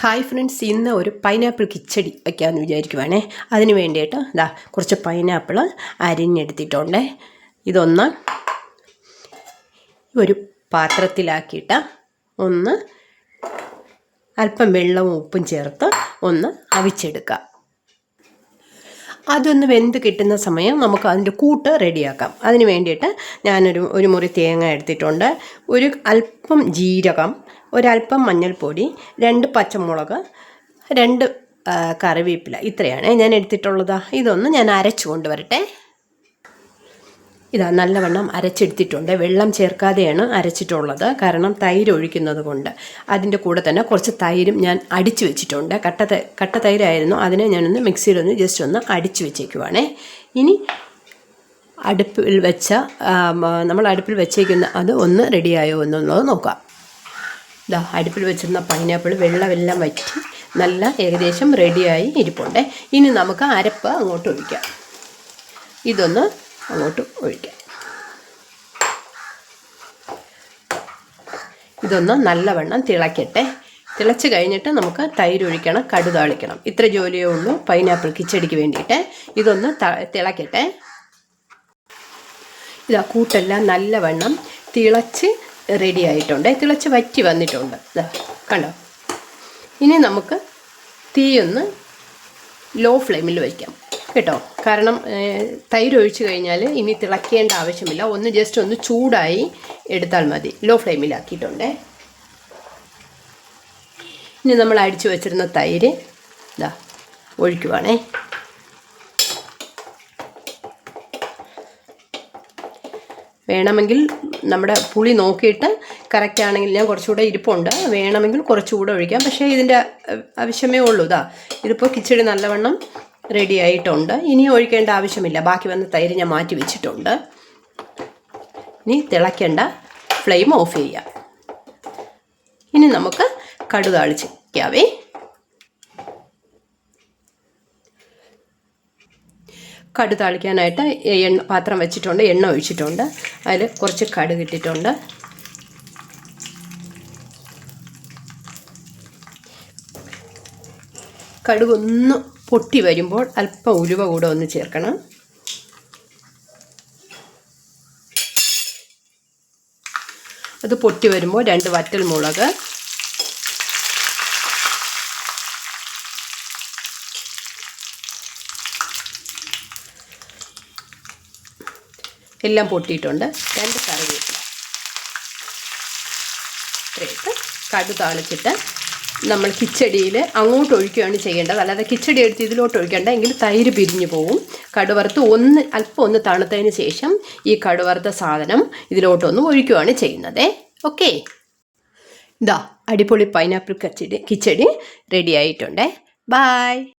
Hi friends ഇന്ന് ഒരു pineapple കിച്ചടി വയ്ക്കാമെന്ന് വിചാരിക്കുവാണേ. അതിന് വേണ്ടിയിട്ട് ഇതാ കുറച്ച് പൈനാപ്പിൾ അരിഞ്ഞെടുത്തിട്ടുണ്ട്. ഇതൊന്ന് ഒരു പാത്രത്തിലാക്കിയിട്ട് ഒന്ന് അല്പം വെള്ളവും ഉപ്പും ചേർത്ത് ഒന്ന് അവിച്ചെടുക്കാം അതൊന്ന് വെന്ത് കിട്ടുന്ന സമയം നമുക്ക് അതിന്റെ കൂട്ട് റെഡിയാക്കാം. അതിന് വേണ്ടിയിട്ട് ഞാനൊരു ഒരു മുറി തേങ്ങ എടുത്തിട്ടുണ്ട്. ഒരു അല്പം ജീരകം ഒരല്പം മഞ്ഞൾപ്പൊടി രണ്ട് പച്ചമുളക് രണ്ട് കറിവേപ്പില. ഇത്രയാണ് ഞാൻ എടുത്തിട്ടുള്ളത്. ഇതൊന്ന് ഞാൻ അരച്ചു കൊണ്ടുവരട്ടെ. ഇതാ നല്ലവണ്ണം അരച്ചെടുത്തിട്ടുണ്ട്. വെള്ളം ചേർക്കാതെയാണ് അരച്ചിട്ടുള്ളത്. കാരണം തൈര് ഒഴിക്കുന്നത് കൊണ്ട്. അതിന്റെ കൂടെ തന്നെ കുറച്ച് തൈരും ഞാൻ അടിച്ചു വെച്ചിട്ടുണ്ട്. കട്ട കട്ട തൈരായിരുന്നു. അതിനെ ഞാനൊന്ന് മിക്സിയിലൊന്ന് ജസ്റ്റ് ഒന്ന് അടിച്ചു വെച്ചേക്കുവാണേ. ഇനി അടുപ്പിൽ വെച്ച നമ്മൾ അടുപ്പിൽ വെച്ചേക്കുന്ന അത് ഒന്ന് റെഡിയായോ എന്നുള്ളത് നോക്കാം. ഇതാ അടുപ്പിൽ വെച്ചിരുന്ന പൈനാപ്പിൾ വെള്ളമെല്ലാം വറ്റി നല്ല ഏകദേശം റെഡിയായി ഇരിപ്പുണ്ടേ. ഇനി നമുക്ക് അരപ്പ് അങ്ങോട്ട് ഒഴിക്കാം. ഇതൊന്ന് അങ്ങോട്ട് ഒഴിക്കാം. ഇതൊന്ന് നല്ലവണ്ണം തിളക്കട്ടെ. തിളച്ച് കഴിഞ്ഞിട്ട് നമുക്ക് തൈര് ഒഴിക്കണം കടുതാളിക്കണം ഇത്ര ജോലിയേ ഉള്ളൂ പൈനാപ്പിൾ കിച്ചടിക്ക് വേണ്ടിയിട്ട്. ഇതൊന്ന് തിളക്കട്ടെ. ഇതാ കൂട്ടെല്ലാം നല്ലവണ്ണം തിളച്ച് റെഡി ആയിട്ടുണ്ട്. തിളച്ച് വറ്റി വന്നിട്ടുണ്ട്. കണ്ടോ? ഇനി നമുക്ക് തീയൊന്ന് ലോ ഫ്ലെയിമിൽ വയ്ക്കാം കേട്ടോ? കാരണം തൈര് ഒഴിച്ചു കഴിഞ്ഞാൽ ഇനി തിളക്കേണ്ട ആവശ്യമില്ല. ഒന്ന് ജസ്റ്റ് ഒന്ന് ചൂടായി എടുത്താൽ മതി. ലോ ഫ്ലെയിമിലാക്കിയിട്ടുണ്ടേ ഇനി നമ്മൾ അടിച്ചു വെച്ചിരുന്ന തൈര് ഇതാ ഒഴിക്കുവാണേ. വേണമെങ്കിൽ നമ്മുടെ പുളി നോക്കിയിട്ട് കറക്റ്റ് ആണെങ്കിൽ ഞാൻ കുറച്ചുകൂടെ ഇരിപ്പുണ്ട്. വേണമെങ്കിൽ കുറച്ചുകൂടെ ഒഴിക്കാം. പക്ഷേ ഇതിന്റെ ആവശ്യമേ ഉള്ളൂ. ഇതാ ഇതിപ്പോൾ കിച്ചടി നല്ലവണ്ണം റെഡി ആയിട്ടുണ്ട് ഇനി ഒഴിക്കേണ്ട ആവശ്യമില്ല. ബാക്കി വന്ന തൈര് ഞാൻ മാറ്റി വെച്ചിട്ടുണ്ട്. ഇനി തിളയ്ക്കേണ്ട ഫ്ലെയിം ഓഫ് ചെയ്യാം. ഇനി നമുക്ക് കടുതാളിച്ചിരിക്കാവേ കടുതാളിക്കാനായിട്ട് എണ്ണ പാത്രം വെച്ചിട്ടുണ്ട്. എണ്ണ ഒഴിച്ചിട്ടുണ്ട്. അതിൽ കുറച്ച് കടുക് ഇട്ടിട്ടുണ്ട്. കടുകൊന്ന് പൊട്ടി വരുമ്പോൾ അല്പം ഉലുവ കൂടെ ഒന്ന് ചേർക്കണം. അത് പൊട്ടി വരുമ്പോൾ രണ്ട് വറ്റൽ മുളക്. എല്ലാം പൊട്ടിയിട്ടുണ്ട്. രണ്ട് കറിവേപ്പില. ഇത്രയിട്ട് കടു താളിച്ചിട്ട് നമ്മൾ കിച്ചടിയിൽ അങ്ങോട്ട് ഒഴിക്കുകയാണ് ചെയ്യേണ്ടത്. അല്ലാതെ കിച്ചടി എടുത്ത് ഇതിലോട്ട് ഒഴിക്കേണ്ട എങ്കിൽ തൈര് പിരിഞ്ഞു പോവും. കടുവറുത്ത് ഒന്ന് അല്പം ഒന്ന് തണുത്തതിന് ശേഷം ഈ കടുവറുത്ത സാധനം ഇതിലോട്ടൊന്ന് ഒഴിക്കുകയാണ് ചെയ്യുന്നത്. ഓക്കെ? ഇതാ അടിപൊളി പൈനാപ്പിൾ കച്ചടി കിച്ചടി റെഡി ആയിട്ടുണ്ട്. ബായ്